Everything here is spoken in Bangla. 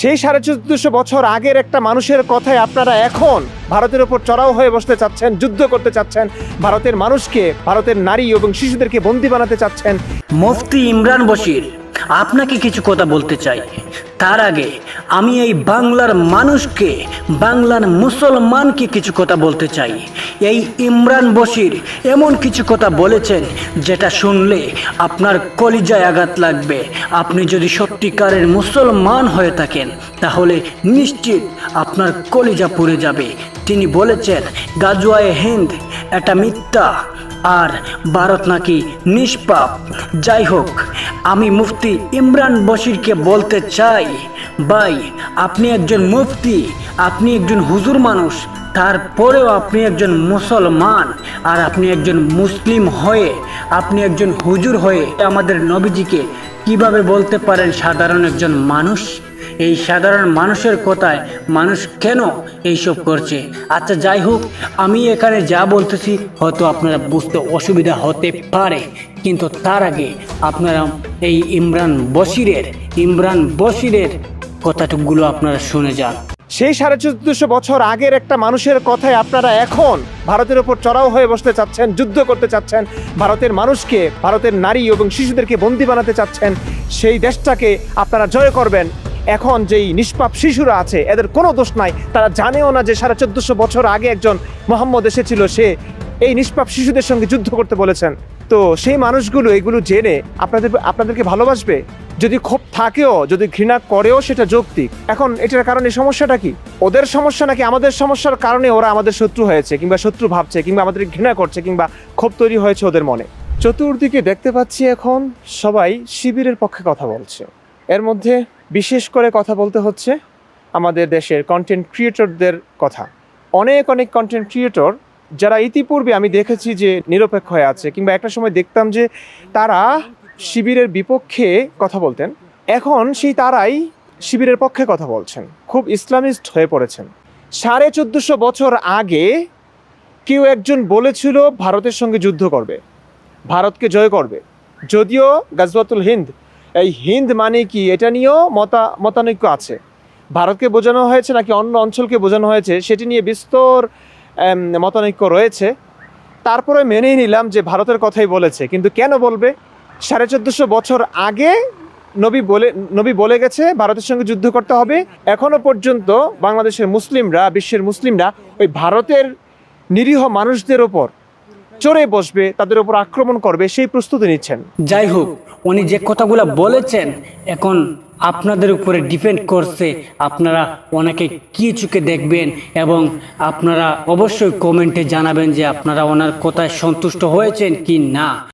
সেই সাড়ে চোদ্দশো বছর আগের একটা মানুষের কথায় আপনারা এখন ভারতের ওপর চড়াও হয়ে বসতে চাচ্ছেন, যুদ্ধ করতে চাচ্ছেন, ভারতের মানুষকে, ভারতের নারী এবং শিশুদেরকে বন্দি বানাতে চাচ্ছেন। মুফতি ইমরান বশির। আপনাকে কিছু কথা বলতে চাই। তার আগে আমি এই বাংলার মানুষকে, বাংলার মুসলমানকে কিছু কথা বলতে চাই। এই ইমরান বশির এমন কিছু কথা বলেছেন যেটা শুনলে আপনার কলিজায় আঘাত লাগবে। আপনি যদি সত্যিকারের মুসলমান হয়ে থাকেন, তাহলে নিশ্চিত আপনার কলিজা পুড়ে যাবে। তিনি বলেছেন, গাজওয়ায়ে হিন্দ, এটা মিথ্যা। আর ভারত নাকি নিষ্পাপ। যাই হোক, আমি মুফতি ইমরান বশিরকে বলতে চাই, ভাই, আপনি একজন মুফতি, আপনি একজন হুজুর মানুষ, তারপরেও আপনি একজন মুসলমান, আর আপনি একজন মুসলিম হয়ে, আপনি একজন হুজুর হয়ে আমাদের নবীজিকে কীভাবে বলতে পারেন সাধারণ একজন মানুষ? এই সাধারণ মানুষের কথায় মানুষ কেন এইসব করছে? আচ্ছা যাই হোক, আমি এখানে যা বলতেছি হয়তো আপনারা বুঝতে অসুবিধা হতে পারে। কিন্তু তার আগে আপনারা এই ইমরান বশিরের ইমরান বশিরের কথাটুকগুলো আপনারা শুনে যান। সেই সাড়ে চোদ্দশো বছর আগের একটা মানুষের কথায় আপনারা এখন ভারতের ওপর চড়াও হয়ে বসতে চাচ্ছেন, যুদ্ধ করতে চাচ্ছেন, ভারতের মানুষকে, ভারতের নারী এবং শিশুদেরকে বন্দি বানাতে চাচ্ছেন, সেই দেশটাকে আপনারা জয় করবেন। এখন যেই নিষ্পাপ শিশুরা আছে, এদের কোনো দোষ নাই। তারা জানেও না যে সাড়ে চোদ্দশো বছর আগে একজন মোহাম্মদ এসেছিল, সে এই নিষ্পাপ শিশুদের সঙ্গে যুদ্ধ করতে বলেছেন। তো সেই মানুষগুলো এগুলো জেনে আপনাদের, আপনাদেরকে ভালোবাসবে? যদি ক্ষোভ থাকেও, যদি ঘৃণা করেও, সেটা যৌক্তিক। এখন এটার কারণে সমস্যাটা কি? ওদের সমস্যা নাকি আমাদের সমস্যার কারণে ওরা আমাদের শত্রু হয়েছে, কিংবা শত্রু ভাবছে, কিংবা আমাদের ঘৃণা করছে, কিংবা ক্ষোভ তৈরি হয়েছে ওদের মনে? চতুর্দিকে দেখতে পাচ্ছি এখন সবাই শিবিরের পক্ষে কথা বলছে। এর মধ্যে বিশেষ করে কথা বলতে হচ্ছে আমাদের দেশের কন্টেন্ট ক্রিয়েটরদের কথা। অনেক অনেক কন্টেন্ট ক্রিয়েটর যারা ইতিপূর্বে আমি দেখেছি যে নিরপেক্ষ হয়ে আছে কিংবা একটা সময় দেখতাম যে তারা শিবিরের বিপক্ষে কথা বলতেন। এখন সেই তারাই শিবিরের পক্ষে কথা বলছেন। খুব ইসলামিস্ট হয়ে পড়েছেন। সাড়ে চোদ্দশো বছর আগে কেউ একজন বলেছিল, ভারতের সঙ্গে যুদ্ধ করবে। ভারতকে জয় করবে। যদিও গাজওয়াতুল হিন্দ এই হিন্দ মানে কি? এটা নিয়েও মতা, মতানৈক্য আছে। ভারতকে বোঝানো হয়েছে নাকি অন্য অঞ্চলকে বোঝানো হয়েছে, সেটি নিয়ে বিস্তর মতানৈক্য রয়েছে। তারপরে মেনেই নিলাম যে ভারতের কথাই বলেছে। কিন্তু কেন বলবে? সাড়ে চোদ্দশো বছর আগে নবী বলে নবী বলে গেছে, ভারতের সঙ্গে যুদ্ধ করতে হবে। এখনও পর্যন্ত বাংলাদেশের মুসলিমরা, বিশ্বের মুসলিমরা ওই ভারতের নিরীহ মানুষদের ওপর চড়ে বসবে, তাদের উপর আক্রমণ করবে, সেই প্রস্তুতি নিচ্ছেন। যাই হোক, উনি যে কথাগুলো বলেছেন, এখন আপনাদের উপরে ডিপেন্ড করছে আপনারা অনেকে কি চুকে দেখবেন এবং আপনারা অবশ্যই কমেন্টে জানাবেন যে আপনারা ওনার কথায় সন্তুষ্ট হয়েছেন কি না।